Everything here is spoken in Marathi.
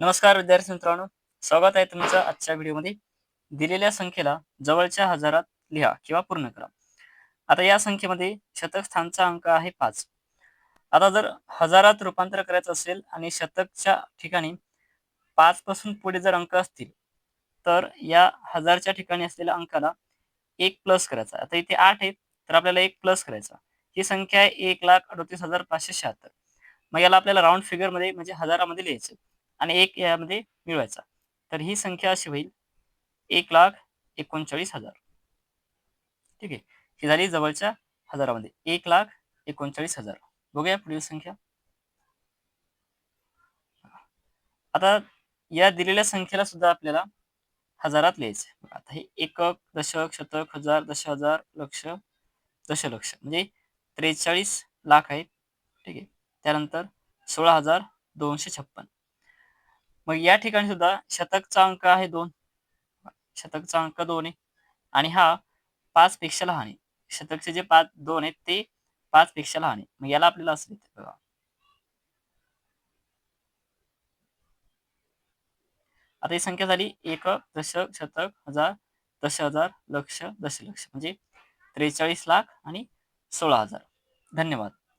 नमस्कार विद्यार्थी मित्रांनो. स्वागत आहे तुमचं आजच्या व्हिडिओमध्ये. दिलेल्या संख्येला जवळच्या हजारात लिहा किंवा पूर्ण करा. आता या संख्येमध्ये शतक स्थानचा अंक आहे पाच. आता जर हजारात रूपांतर करायचं असेल आणि शतकच्या ठिकाणी पाच पासून पुढे जर अंक असतील तर या हजारच्या ठिकाणी असलेल्या अंकाला एक प्लस करायचा. आता इथे आठ आहेत तर आपल्याला एक प्लस करायचा. ही संख्या आहे एक लाख अडतीस हजार पाचशे शहात्तर. मग याला आपल्याला राऊंड फिगरमध्ये म्हणजे हजारामध्ये लिहायचं आणि एक यामध्ये मिळवायचा. तर ही संख्या अशी होईल एक लाख एकोणचाळीस हजार. ठीक आहे. ही झाली जवळच्या हजारामध्ये. एक लाख एकोणचाळीस हजार. बघूया पुढील संख्या. आता या दिलेल्या संख्येला सुद्धा आपल्याला हजारात लिहायचे आता हे एकक दशक शतक हजार दश हजार लक्ष दशलक्ष म्हणजे त्रेचाळीस लाख आहेत. ठीक आहे. त्यानंतर सोळा हजार दोनशे छप्पन. मग या ठिकाणी सुद्धा शतकचा अंक आहे दोन. शतकचा अंक दोन आहे. आणि हा पाच पेक्षा लहान आहे. शतकचे जे पाच दोन आहेत ते पाच पेक्षा लहान आहे. मग याला आपल्याला असं बघा. आता ही संख्या झाली एक दशक शतक हजार दश हजार लक्ष दशलक्ष. म्हणजे त्रेचाळीस लाख आणि सोळा हजार. धन्यवाद.